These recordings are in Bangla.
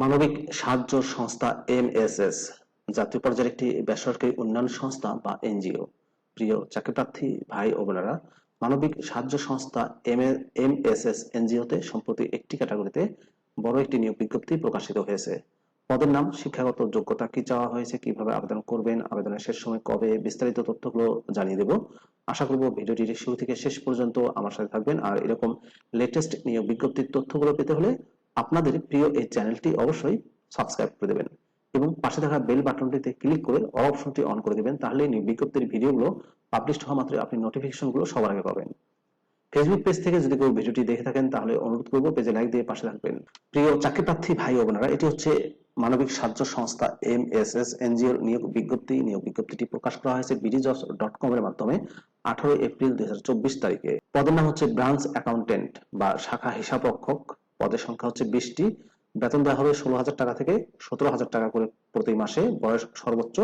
মানবিক সাহায্য সংস্থা এমএসএস জাতীয় পর্যায়ের একটি বেসরকারি উন্নয়ন সংস্থা বা এনজিও। প্রিয় চাকরিপ্রার্থী ভাই ও বোনেরা, মানবিক সাহায্য সংস্থা এমএসএস এনজিওতে সম্প্রতি একটি ক্যাটাগরিতে বড় একটি নিয়োগ বিজ্ঞপ্তি প্রকাশিত হয়েছে। পদের নাম, শিক্ষাগত যোগ্যতা কি চাওয়া হয়েছে, কীভাবে আবেদন করবেন, আবেদনের শেষ সময় কবে, বিস্তারিত তথ্যগুলো জানিয়ে দেব। আশা করব ভিডিওটির শুরু থেকে শেষ পর্যন্ত আমার সাথে থাকবেন। আর এরকম লেটেস্ট নিয়োগ বিজ্ঞপ্তির তথ্যগুলো পেতে হলে আপনাদের প্রিয় এই চ্যানেলটি অবশ্যই সাবস্ক্রাইব করে দেবেন এবং পাশে থাকা বেল বাটনটিতে ক্লিক করে অল অপশনটি অন করে দেবেন, তাহলে বিজ্ঞপ্তির ভিডিওগুলো পাবলিশ হওয়া মাত্র আপনি নোটিফিকেশনগুলো সবার আগে পাবেন। ফেসবুক পেজ থেকে যদি কেউ ভিডিওটি দেখে থাকেন, তাহলে অনুরোধ করব পেজে লাইক দিয়ে পাশে থাকবেন। প্রিয় চাকরি প্রার্থী ভাই ও বোনেরা, এটি হচ্ছে মানবিক সাহায্য সংস্থা এম এস এস এনজিওর নিয়োগ বিজ্ঞপ্তি। নিয়োগ বিজ্ঞপ্তিটি প্রকাশ করা হয়েছে বিডিজবস ডট কম এর মাধ্যমে আঠারো এপ্রিল দুই হাজার চব্বিশ তারিখে। পদের নাম হচ্ছে ব্রাঞ্চ অ্যাকাউন্টেন্ট বা শাখা হিসাবরক্ষক। পদের সংখ্যা হচ্ছে বিশটি। বেতন দেওয়া হবে ষোলো হাজার টাকা থেকে সতেরো হাজার টাকা করে প্রতি মাসে। বয়স সর্বোচ্চ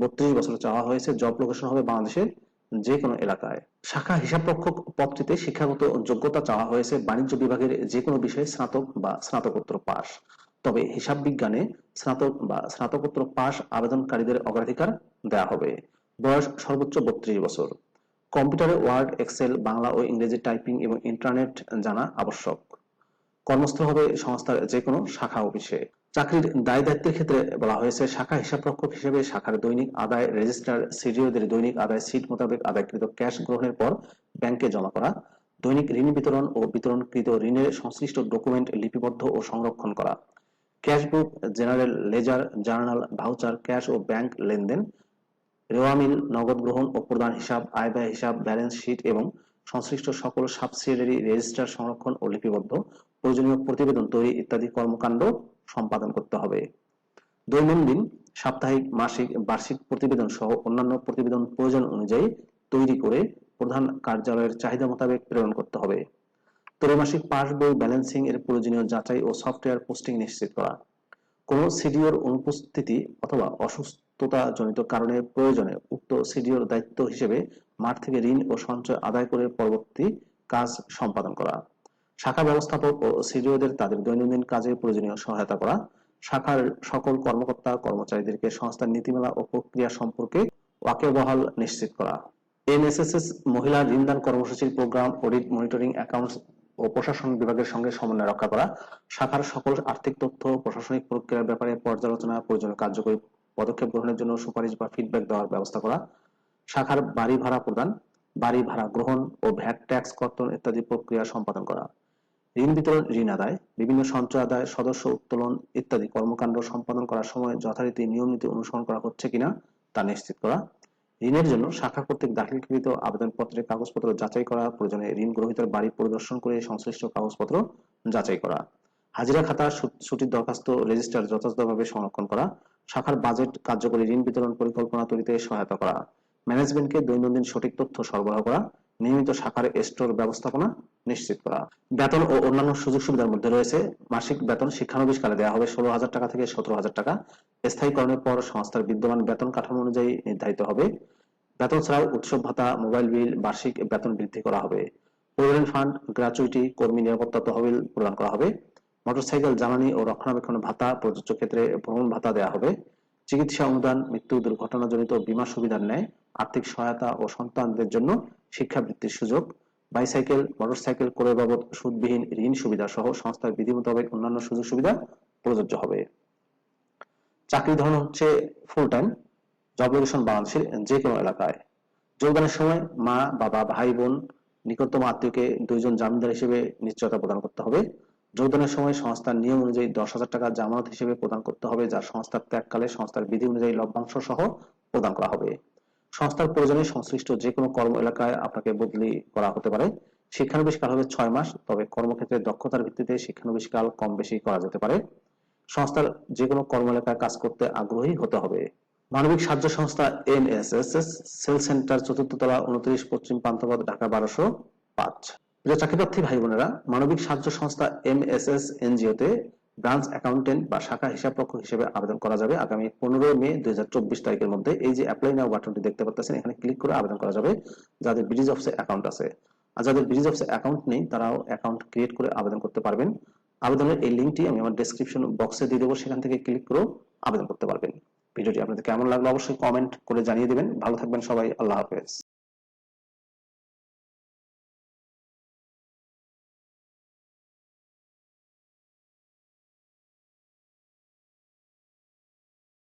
বত্রিশ বছর চাওয়া হয়েছে। জব লোকেশন হবে বাংলাদেশের যে কোনো এলাকায়। শাখা হিসাবরক্ষক পদটিতে শিক্ষাগত যোগ্যতা চাওয়া হয়েছে। বাণিজ্য বিভাগের যে কোনো বিষয়ে স্নাতক বা স্নাতকোত্তর পাশ তবে হিসাব বিজ্ঞানে স্নাতক বা স্নাতকোত্তর পাশ আবেদনকারীদের অগ্রাধিকার দেওয়া হবে। বয়স সর্বোচ্চ বত্রিশ বছর। কম্পিউটারে ওয়ার্ড, এক্সেল, বাংলা ও ইংরেজি টাইপিং এবং ইন্টারনেট জানা আবশ্যক। কর্মস্থল হবে সংস্থার যে কোনো শাখা অফিসে। চাকরির দায় দায়িত্বের ক্ষেত্রে বলা হয়েছে, শাখা হিসাবরক্ষক হিসেবে শাখার দৈনিক আদায় রেজিস্ট্রার সিডিওদের দৈনিক আদায় সিট মোতাবেক আদায়কৃত ক্যাশ গ্রহণের পর ব্যাংকে জমা করা, দৈনিক ঋণ বিতরণ ও বিতরণকৃত ঋণের সংশ্লিষ্ট ডকুমেন্ট লিপিবদ্ধ ও সংরক্ষণ করা, cash book, general ledger, journal, voucher, cash ও ব্যাংক লেনদেন, রেওয়ামিল, নগদ গ্রহণ ও প্রদান হিসাব, আয় ব্যয় হিসাব, ব্যালেন্স শিট এবং সংশ্লিষ্ট সকল সাবসিডিয়ারি রেজিস্টার সংরক্ষণ ও লিপিবদ্ধ প্রয়োজনীয় প্রতিবেদন তৈরি ইত্যাদি কর্মকাণ্ড সম্পাদন করতে হবে। দৈনন্দিন, সাপ্তাহিক, মাসিক, বার্ষিক প্রতিবেদন সহ অন্যান্য প্রতিবেদন প্রয়োজন অনুযায়ী তৈরি করে প্রধান কার্যালয়ের চাহিদা মোতাবেক প্রেরণ করতে হবে। ত্রৈমাসিক পাস বই ব্যালেন্সিং এর প্রয়োজনীয় যাচাই ও সফটওয়্যার পোস্টিং নিশ্চিত করা। কোন সিডিওর অনুপস্থিতি অথবা অসুস্থতা জনিত কারণে প্রয়োজনে উক্ত সিডিওর দায়িত্ব হিসেবে মাঠ থেকে ঋণ ও সঞ্চয় আদায় করে পরবর্তী কাজ সম্পাদন করা। শাখা ব্যবস্থাপক ও সিডিওদের তাদের দৈনন্দিন কাজে প্রয়োজনীয় সহায়তা করা, শাখার সকল কর্মকর্তা কর্মচারীদেরকে সংস্থার নীতিমালা ও প্রক্রিয়া সম্পর্কে ওয়াকিবহাল নিশ্চিত করা। এনএসএসএস মহিলা ঋণদান কর্মসূচির প্রোগ্রাম, অডিট, মনিটরিং, অ্যাকাউন্টস ও প্রশাসন বিভাগের সঙ্গে সমন্বয় রক্ষা করা, শাখার সকল আর্থিক তথ্য, প্রশাসনিক প্রক্রিয়ার ব্যাপারে পর্যালোচনা, প্রয়োজনীয় কার্যকরী পদক্ষেপ গ্রহণের জন্য সুপারিশ বা ফিডব্যাক দেওয়ার ব্যবস্থা করা, শাখার বাড়ি ভাড়া প্রদান, বাড়ি ভাড়া গ্রহণ ও ভ্যাট ট্যাক্স কর্তন ইত্যাদি প্রক্রিয়া সম্পাদন করা। ঋণ বিতরণ, ঋণ আদায়, বিভিন্ন সঞ্চয় আদায় সদস্য উত্তোলন ইত্যাদি কর্মকাণ্ড সম্পাদন করার সময় যথারীতি নিয়ম নীতি অনুসরণ করা হচ্ছে কিনা তা নিশ্চিত করা। ঋণের জন্য শাখা কর্তৃক দাখিলকৃত আবেদনপত্রের কাগজপত্র যাচাই করা, প্রয়োজনে ঋণ গ্রহীতার বাড়ি পরিদর্শন করে সংশ্লিষ্ট কাগজপত্র যাচাই করা। হাজিরা খাতা ছুটির দরখাস্ত, রেজিস্টার যথাযথভাবে সংরক্ষণ করা, শাখার বাজেট, কার্যকরী ঋণ বিতরণ পরিকল্পনা তৈরিতে সহায়তা করা, ম্যানেজমেন্টকে দৈনন্দিন সঠিক তথ্য সরবরাহ করা নিয়মিত শাখার স্টোর ব্যবস্থাপনা নিশ্চিত করা। বেতন ও অন্যান্য সুযোগ সুবিধার মধ্যে রয়েছে মাসিক বেতন শিক্ষানবিশকালে দেওয়া হবে ষোলো হাজার টাকা থেকে সতেরো হাজার টাকা। স্থায়ীকরণের পর সংস্থার বিদ্যমান বেতন কাঠামো অনুযায়ী নির্ধারিত হবে। বেতন ছাড়াও উৎসব ভাতা, মোবাইল বিল, বার্ষিক বেতন বৃদ্ধি করা হবে। প্রভিডেন্ট ফান্ড গ্র্যাচুইটি কর্মী নিরাপত্তা তহবিল প্রদান করা হবে। মোটরসাইকেল, জ্বালানি ও রক্ষণাবেক্ষণ ভাতা, প্রযোজ্য ক্ষেত্রে ভ্রমণ ভাতা দেওয়া হবে। চিকিৎসা অনুদান, মৃত্যু দুর্ঘটনাজনিত বীমা সুবিধার ন্যায়, আর্থিক সহায়তা ও সন্তানদের জন্য শিক্ষাবৃত্তির সুযোগ, বাইসাইকেল, মোটরসাইকেল, ক্রয় বাবদ সুদবিহীন ঋণ সুবিধা সহ সংস্থার বিধি মোতাবেক অন্যান্য সুযোগ সুবিধা প্রযোজ্য হবে। চাকরি ধরন হচ্ছে ফুল টাইম জব লোকেশন বাংলাদেশের যে কোনো এলাকায়। যোগদানের সময় মা, বাবা, ভাই, বোন, নিকটতম আত্মীয়কে দুইজন জামিনদার হিসেবে নিশ্চয়তা প্রদান করতে হবে। যোগদানের সময় সংস্থার নিয়ম অনুযায়ী দশ হাজার টাকা জামানত হিসেবে প্রদান করতে হবে, যা সংস্থার ত্যাগকালে সংস্থার বিধি অনুযায়ী লভ্যাংশ সহ প্রদান করা হবে। সংস্থার প্রয়োজনে সংশ্লিষ্ট যে কোনো কর্ম এলাকায় আপনাকে বদলি করা হতে পারে। শিক্ষানবিশ কাল হবে ছয় মাস, তবে কর্মক্ষেত্রে দক্ষতার ভিত্তিতে শিক্ষানবিশ কাল কম বেশি করা যেতে পারে। সংস্থার যে কোনো কর্ম এলাকায় কাজ করতে আগ্রহী হতে হবে। মানবিক সাহায্য সংস্থা এনএসএসএস, সেল সেন্টার চতুর্থ তলা উনত্রিশ পশ্চিম পান্থপথ, ঢাকা বারোশো পাঁচ। প্রিয় চাকরিপ্রার্থী ভাই বোনেরা মানবিক সাহায্য সংস্থা এমএসএস এনজিওতে ব্রাঞ্চ অ্যাকাউন্টেন্ট বা শাখা হিসাবরক্ষক হিসেবে আবেদন করা যাবে আগামী পনেরোই মে দুই তারিখের মধ্যে। এই যে অ্যাপ্লাই নাও বাটনটি দেখতে পাচ্ছেন, এখানে ক্লিক করে আবেদন করা যাবে। যাদের ব্রিজ অফিসে অ্যাকাউন্ট আছে। আর যাদের ব্রিজ অফিসে অ্যাকাউন্ট নেই, তারাও অ্যাকাউন্ট ক্রিয়েট করে আবেদন করতে পারবেন। আবেদনের এই লিঙ্কটি আমি আমার ডেসক্রিপশন বক্সে দিয়ে দেবো, সেখান থেকে ক্লিক করেও আবেদন করতে পারবেন। ভিডিওটি আপনাদের কেমন লাগল অবশ্যই কমেন্ট করে জানিয়ে দিবেন। ভালো থাকবেন সবাই, আল্লাহ হাফেজ।